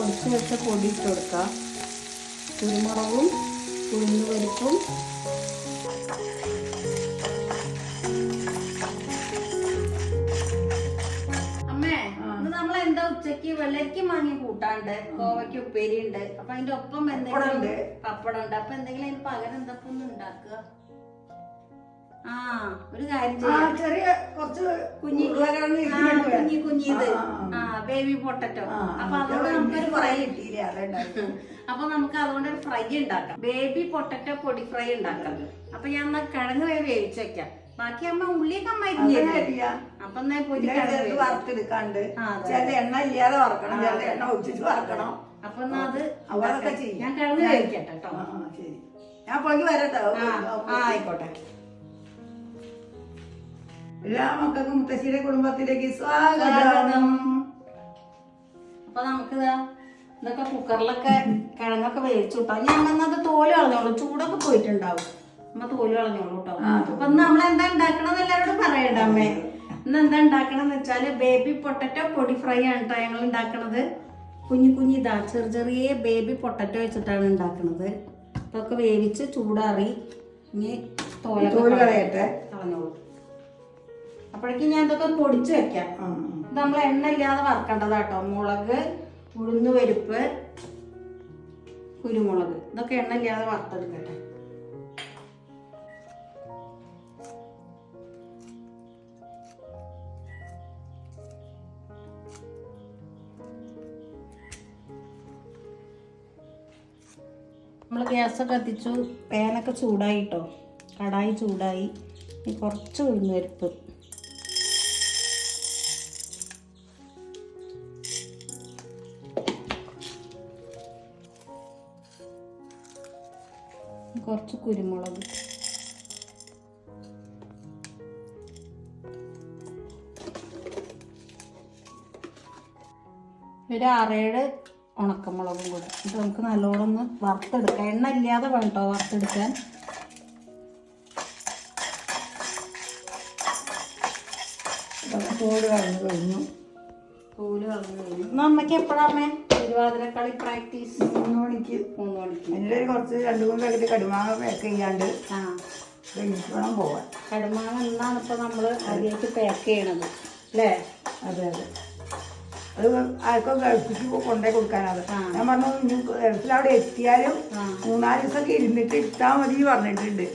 പൊടിച്ച് വെച്ച പൊടി ഇട്ട് കൊടുക്കുക കുരുമുളകും ഇന്ന് നമ്മൾ എന്താ ഉച്ചയ്ക്ക് വെള്ളരിക്ക വാങ്ങി കൂട്ടാണ്ട്? കോവയ്ക്ക് ഉപ്പേരി ഉണ്ട് അപ്പൊ അതിന്റെ ഒപ്പം എന്തെങ്കിലും പപ്പടം ഉണ്ട് അപ്പൊ എന്തെങ്കിലും അതിന് പകരം എന്തൊക്കെ ഒന്ന് ഉണ്ടാക്കുക? ആ ഒരു കാര്യം ചെറിയ കുറച്ച് കുഞ്ഞി കുഞ്ഞി കുഞ്ഞിത് ആ, ബേബി പൊട്ടറ്റോ അപ്പൊ അതൊക്കെ നമുക്കൊരു ഫ്രൈ ഫ്രൈ കിട്ടിയില്ല? അതുണ്ടാക്കി അപ്പൊ നമുക്ക് അതുകൊണ്ട് ഒരു ഫ്രൈ ഉണ്ടാക്കാം. ബേബി പൊട്ടറ്റോ പൊടി ഫ്രൈ ഉണ്ടാക്കാം. അപ്പൊ ഞാൻ എന്നാ കിഴങ്ങ് വേവ് വേവിച്ചേക്കാം ബാക്കി അമ്മ ഉള്ളിയൊക്കെ അമ്മ അരിഞ്ഞില്ലേ അപ്പൊ എന്നാ കിഴങ്ങ് വറുത്തെടുക്കാണ്ട്. ചില എണ്ണ ഇല്ലാതെ വറക്കണം ചില എണ്ണ ഒഴിച്ചിട്ട് വറക്കണം. അപ്പൊ എന്നാ അത് അവരൊക്കെ ചെയ്യും. ഞാൻ കിഴങ്ങ് വേവിക്കട്ടെ കേട്ടോ. ഞാൻ പോയി വരട്ടോ. ആയിക്കോട്ടെ. എല്ലാ മക്കൾക്കും മുത്തശ്ശിയുടെ കുടുംബത്തിലേക്ക് സ്വാഗതം. സ്വാഗതം. അപ്പൊ നമുക്ക് ഇതൊക്കെ കുക്കറിലൊക്കെ കിഴങ്ങൊക്കെ വേവിച്ചു കിട്ടോ ഞാൻ അത് തോൽ കളഞ്ഞോളൂ. ചൂടൊക്കെ പോയിട്ടുണ്ടാവും. അമ്മ തോൽ കളഞ്ഞോളൂ കേട്ടോ അപ്പൊ നമ്മൾ എന്താ ഉണ്ടാക്കണമെന്ന് എല്ലാവരോടും പറയണ്ട അമ്മേ. ഇന്ന് എന്താ ഉണ്ടാക്കണമെന്ന് വെച്ചാൽ ബേബി പൊട്ടറ്റോ പൊടി ഫ്രൈ ആണ് കേട്ടോ ഞങ്ങൾ ഉണ്ടാക്കണത് കുഞ്ഞു കുഞ്ഞു ഇതാ ചെറിയ ചെറിയ ബേബി പൊട്ടറ്റോ വെച്ചിട്ടാണ് ഉണ്ടാക്കണത് ഇതൊക്കെ വേവിച്ച് ചൂടാറി ഇനി തോൽ കളയട്ടെ. കളഞ്ഞോളൂ. അപ്പോഴേക്കും ഞാൻ ഇതൊക്കെ പൊടിച്ച് വെക്കാം. ഇത് നമ്മൾ എണ്ണ ഇല്ലാതെ വറക്കേണ്ടതാട്ടോ മുളക് ഉഴുന്ന് പരിപ്പ് കുരുമുളക്. ഇതൊക്കെ എണ്ണ ഇല്ലാതെ വറുത്തെടുക്കട്ടെ. നമ്മൾ ഗ്യാസ് കത്തിച്ചു പാനൊക്കെ ചൂടായിട്ടോ കടായി ചൂടായി. കുറച്ച് ഉഴുന്ന് കുറച്ച് കുരുമുളക്. ഒരു ആറേഴ് ഉണക്കമുളകും കൂടെ. ഇത് നമുക്ക് നല്ലോണം ഒന്ന് വറുത്തെടുക്കാം. എണ്ണ ഇല്ലാതെ വേണം കേട്ടോ വറുത്തെടുക്കാൻ തോട് കളഞ്ഞു കഴിഞ്ഞു. തോൽ കളഞ്ഞു കഴിഞ്ഞു. അമ്മയ്ക്ക് എപ്പോഴാമേ തിരുവാതിരക്കളി പ്രാക്ടീസ് മൂന്ന് മണിക്ക്. മൂന്ന് മണിക്ക്. എന്റെ ഒരു കുറച്ച് രണ്ട് മൂന്ന് പാക്കറ്റ് കടുമാങ്ങ പാക്ക് ചെയ്യാണ്ട് ആ. വേണം പോവാൻ. കടുമാങ്ങ എന്നാണ് ഇപ്പോൾ നമ്മൾ അതിലേക്ക് പാക്ക് ചെയ്യണത്. അല്ലേ അതെ അതെ. അത് ആർക്കും ഗൾഫിക്ക് കൊണ്ടേ കൊടുക്കാനത് ഞാൻ പറഞ്ഞു ഗൾഫിൽ അവിടെ എത്തിയാലും മൂന്നാൽ ദിവസമൊക്കെ ഇരുന്നിട്ട് ഇട്ടാൽ മതി പറഞ്ഞിട്ടുണ്ട്.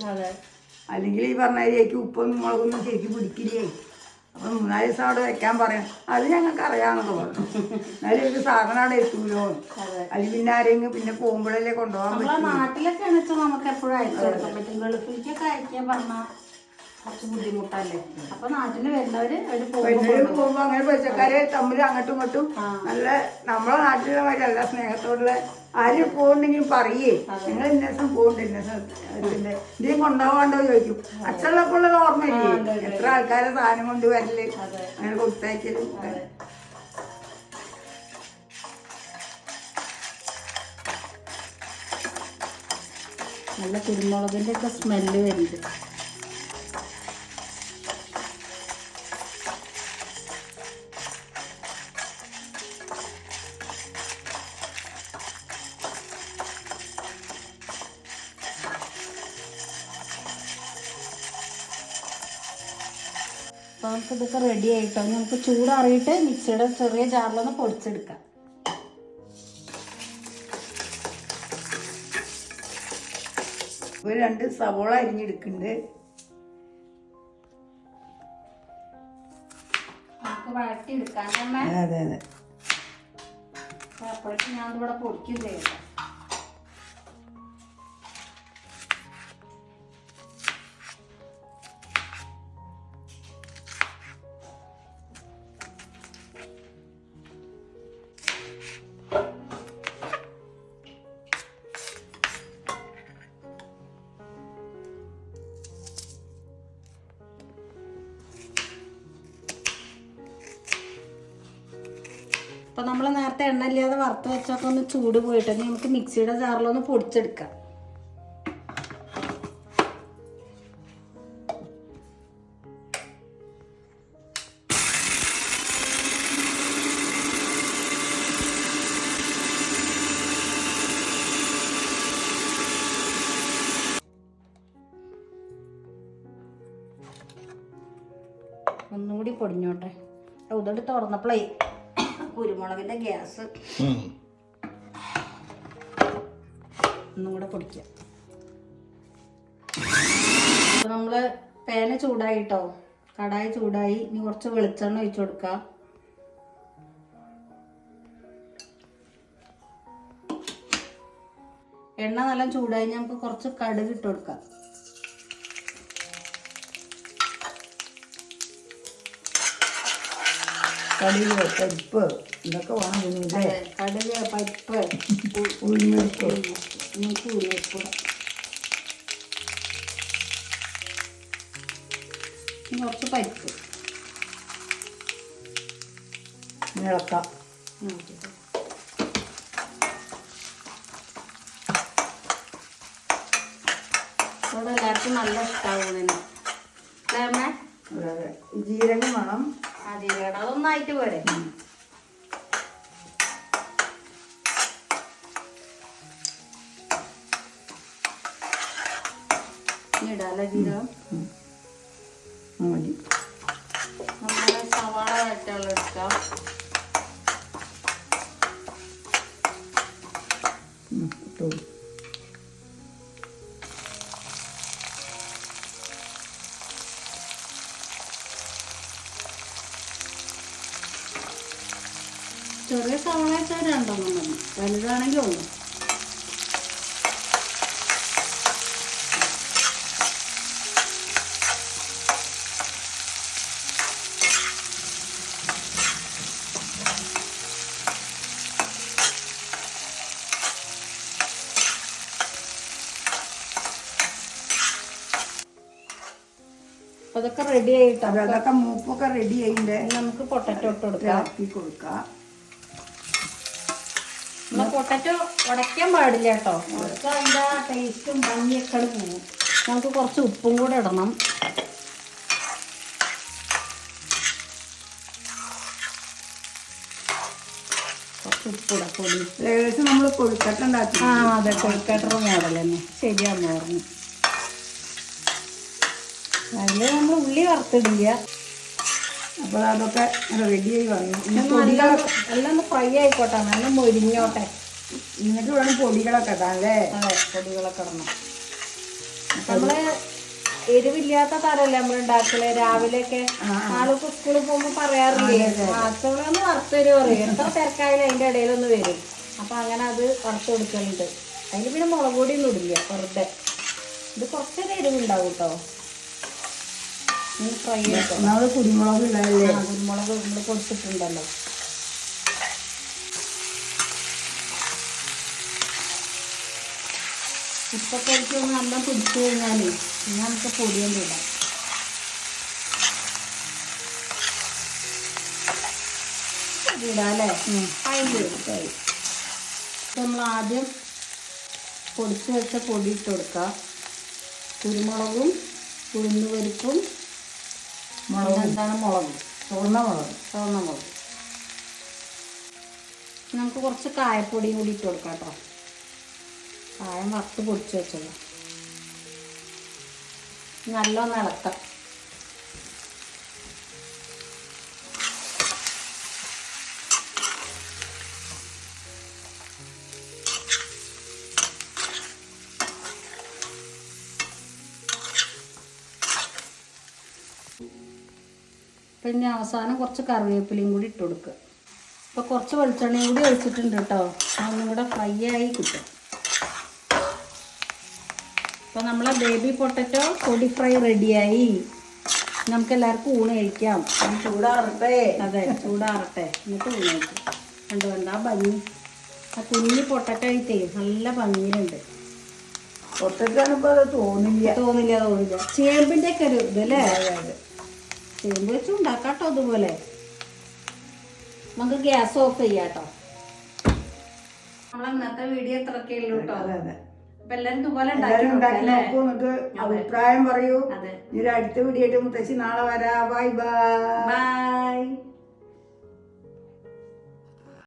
അല്ലെങ്കിൽ ഈ പറഞ്ഞ ഉപ്പൊന്നും മുളകൊന്നും ശരിക്കും പിടിക്കില്ലേ? അപ്പം മൂന്നാൽ ദിവസം അവിടെ വെക്കാൻ പറയാം. അത് ഞങ്ങൾക്ക് അറിയാമെന്നൊക്കെ പറഞ്ഞു എന്നാലും ഒരു സാധനം അവിടെ എത്തൂലോ? അല്ലെങ്കിൽ പിന്നെ ആരെങ്കിലും പിന്നെ പോകുമ്പോഴല്ലേ കൊണ്ടുപോകാൻ നമ്മളെ പറ്റും. നാട്ടിലൊക്കെ വെച്ചാൽ നമുക്ക് എപ്പോഴും അയച്ചു കൊടുക്കാൻ പറ്റും. ഗൾഫിലേക്കൊക്കെ അയക്കാൻ പറഞ്ഞാൽ കുറച്ച് ബുദ്ധിമുട്ടല്ലേ? അപ്പൊ നാട്ടിൽ വരുന്നവര് അവർ പോകുമ്പോ അങ്ങനെ പൈസക്കാരെ തമ്മിൽ അങ്ങോട്ടും ഇങ്ങോട്ടും നല്ല നമ്മളെ നാട്ടിലെ നല്ല സ്നേഹത്തോടുള്ള ആരും പോകുന്നുണ്ടെങ്കിലും പറയേ. നിങ്ങൾ ഇന്ന ദിവസം പോകുന്നുണ്ട് ഇന്ന എന്തെങ്കിലും കൊണ്ടുപോകാണ്ടോ ചോദിക്കും. അച്ഛനുള്ളപ്പോൾ ഉള്ളത് ഓർമ്മയില്ലേ? എത്ര ആൾക്കാരെ സാധനം കൊണ്ട് വരൽ അതെ. അങ്ങനെ കൊടുത്തയക്കലും നല്ല കുരുമുളകിന്റെ ഒക്കെ സ്മെല്ല് വരുന്നുണ്ട്. നമുക്ക് ഇതൊക്കെ റെഡി ആയിട്ടോ നമുക്ക് ചൂടാറിയിട്ട് മിക്സിയുടെ ചെറിയ ജാറിലൊന്ന് പൊടിച്ചെടുക്കാം. ഒരു രണ്ട് സവോള അരിഞ്ഞെടുക്കുന്നുണ്ട്. നമുക്ക് വഴറ്റിയെടുക്കാം അതെ അതെ. അപ്പോഴേക്കും ഞാൻ ഇവിടെ പൊടിക്കും ചെയ്യട്ടെ. അപ്പോൾ നമ്മൾ നേരത്തെ എണ്ണ ഇല്ലാതെ വറുത്ത് വെച്ചൊക്കെ ഒന്ന് ചൂട് പോയിട്ട് നമുക്ക് മിക്സിയുടെ ജാറിലൊന്ന് പൊടിച്ചെടുക്കാം. ഒന്നുകൂടി പൊടിഞ്ഞോട്ടെ. ഉതെടുത്ത് തുറന്നപ്പോഴേ കുരുമുളകിന്റെ ഗ്യാസ്. ഒന്നും കൂടെ പൊടിക്കാം നമ്മൾ പേന ചൂടായിട്ടോ കടായി ചൂടായി. ഇനി കുറച്ച് വെളിച്ചെണ്ണ ഒഴിച്ചു കൊടുക്കാം എണ്ണ നല്ല ചൂടായി. നമുക്ക് കുറച്ച് കടുക് ഇട്ട് കൊടുക്കാം. കടുക് പരിപ്പ് ഇതൊക്കെ വേണം അതെ, കടുക് പരിപ്പ് ഉരുളിക്കൂടെ ഇനി കുറച്ച് പരിപ്പ്. ഇളക്കാം നോക്കിയിട്ട്. ഇവിടെ എല്ലാവർക്കും നല്ല ഇഷ്ടമാവുന്നു അല്ലേ അമ്മേ? ജീരകം വേണം. ചേട്ടാ അതൊന്നായിട്ട് പോരെ. ഇടാല്ലേ ജീരകം? മതി. നമ്മൾ സവാള വറ്റുള്ള എടുക്കാം. ഉം, വെച്ചാൽ രണ്ടെണ്ണം മതി വലുതാണെങ്കിൽ ഒന്ന് അപ്പൊ അതൊക്കെ റെഡി ആയിട്ടോ അപ്പൊ അതൊക്കെ മൂപ്പൊക്കെ റെഡി ആയിന്റെ ഇനി നമുക്ക് പൊട്ടറ്റോ ഇട്ട് കൊടുക്കാം. ഇളക്കി കൊടുക്കാം. നമ്മളെ പൊട്ടറ്റോ ഉടയ്ക്കാൻ പാടില്ല കേട്ടോ. ഉടക്ക അതിന്റെ ടേസ്റ്റും ഭംഗിയൊക്കെ പോകും. നമുക്ക് കുറച്ച് ഉപ്പും കൂടെ ഇടണം. കുറച്ച് ഉപ്പിടാം പൊടി ഏകദേശം നമ്മൾ കൊഴുക്കട്ട ഉണ്ടാക്കി. ആ അതെ കൊഴുക്കട്ടറ മോഡൽ തന്നെ. ശരിയാന്ന് പറഞ്ഞു അതിൽ നമ്മൾ ഉള്ളി വറുത്തിടില്ല. അപ്പോൾ അതൊക്കെ റെഡിയായി വന്നു. എല്ലാം ഒന്ന് ഫ്രൈ ആയിക്കോട്ടെ. നല്ല മൊരിഞ്ഞോട്ടെ. എന്നിട്ട് വേണം പൊടികളൊക്കെ ഇടാൻ അല്ലേ? അതെ പൊടികളൊക്കെ ഇടണം. നമ്മൾ എരിവില്ലാത്ത തരല്ലേ നമ്മൾ ഉണ്ടാക്കൽ രാവിലെയൊക്കെ ആൾക്ക് സ്കൂളിൽ പോകുമ്പോ പറയാറില്ലേ മാസങ്ങളൊന്ന് വറുത്ത് തരുമോ പറയും. എത്ര തിരക്കായാലും അതിന്റെ ഇടയിലൊന്ന് വരും. അപ്പൊ അങ്ങനെ അത് വറുത്ത് കൊടുക്കലുണ്ട്. അതിന് പിന്നെ മുളക് പൊടിയൊന്നും ഇടില്ല വെറുതെ. ഇത് കുറച്ചൊരു എരിവുണ്ടാവും കേട്ടോ ഫ്രൈ നമ്മൾ കുരുമുളക് ഇടാല്ലേ കുരുമുളക് നമ്മൾ കൊടുത്തിട്ടുണ്ടല്ലോ ഇപ്പൊ കഴിച്ച് നല്ല പിടിച്ചു കഴിഞ്ഞാലേ പിന്നെ നമുക്ക് പൊടിയൊന്നും ഇടാം. ഇടാം അല്ലേ അതിന്റെ നമ്മൾ ആദ്യം പൊടിച്ച് വെച്ച പൊടി ഇട്ട് കൊടുക്കാം. കുരുമുളകും ഉഴുന്നുപരിപ്പും മുളക്. എന്താണ് മുളക്? ചുവന്ന മുളക്. ചുവന്ന മുളക്. നമുക്ക് കുറച്ച് കായപ്പൊടിയും കൂടി ഇട്ട് കൊടുക്കാം കേട്ടോ. കായം വറുത്ത് പൊടിച്ച് വെച്ചത്. നല്ലോണം ഇളക്കാം. പിന്നെ അവസാനം കുറച്ച് കറിവേപ്പിലയും കൂടി ഇട്ട് കൊടുക്കുക. ഇപ്പോൾ കുറച്ച് വെളിച്ചെണ്ണയും കൂടി ഒഴിച്ചിട്ടുണ്ട് കേട്ടോ. ഒന്നും കൂടെ ഫ്രൈ ആയി കിട്ടും. അപ്പോൾ നമ്മളെ ബേബി പൊട്ടറ്റോ പൊടി ഫ്രൈ റെഡിയായി നമുക്ക് എല്ലാവർക്കും ഊണ് കഴിക്കാം. ചൂടാറട്ടെ. അതെ ചൂടാറട്ടെ. എന്നിട്ട് ഊണ് കഴിക്കാം. കണ്ടു ആ ഭംഗി? ആ കുഞ്ഞി പൊട്ടറ്റോ ആയിട്ടേ നല്ല ഭംഗിയിലുണ്ട്. പൊട്ടറ്റാണിപ്പോൾ അത് തോന്നില്ല. തോന്നില്ല തോന്നില്ല. ചേമ്പിന്റെ ഒക്കെ ഒരു ഇതല്ലേ ചേമ്പ് വെച്ച് ഉണ്ടാക്കാട്ടോ അതുപോലെ. നമുക്ക് ഗ്യാസ് ഓഫ് ചെയ്യാട്ടോ. നമ്മൾ ഇന്നത്തെ വീഡിയോ എത്രയൊക്കെ കേട്ടോ. അതെ അതെ. അപ്പൊ എല്ലാരും ഇതുപോലെ അഭിപ്രായം പറയൂ. അതെ. ഇനി അടുത്ത വീഡിയോ മുത്തശ്ശി നാളെ വരാ. Bye bye. ബൈ.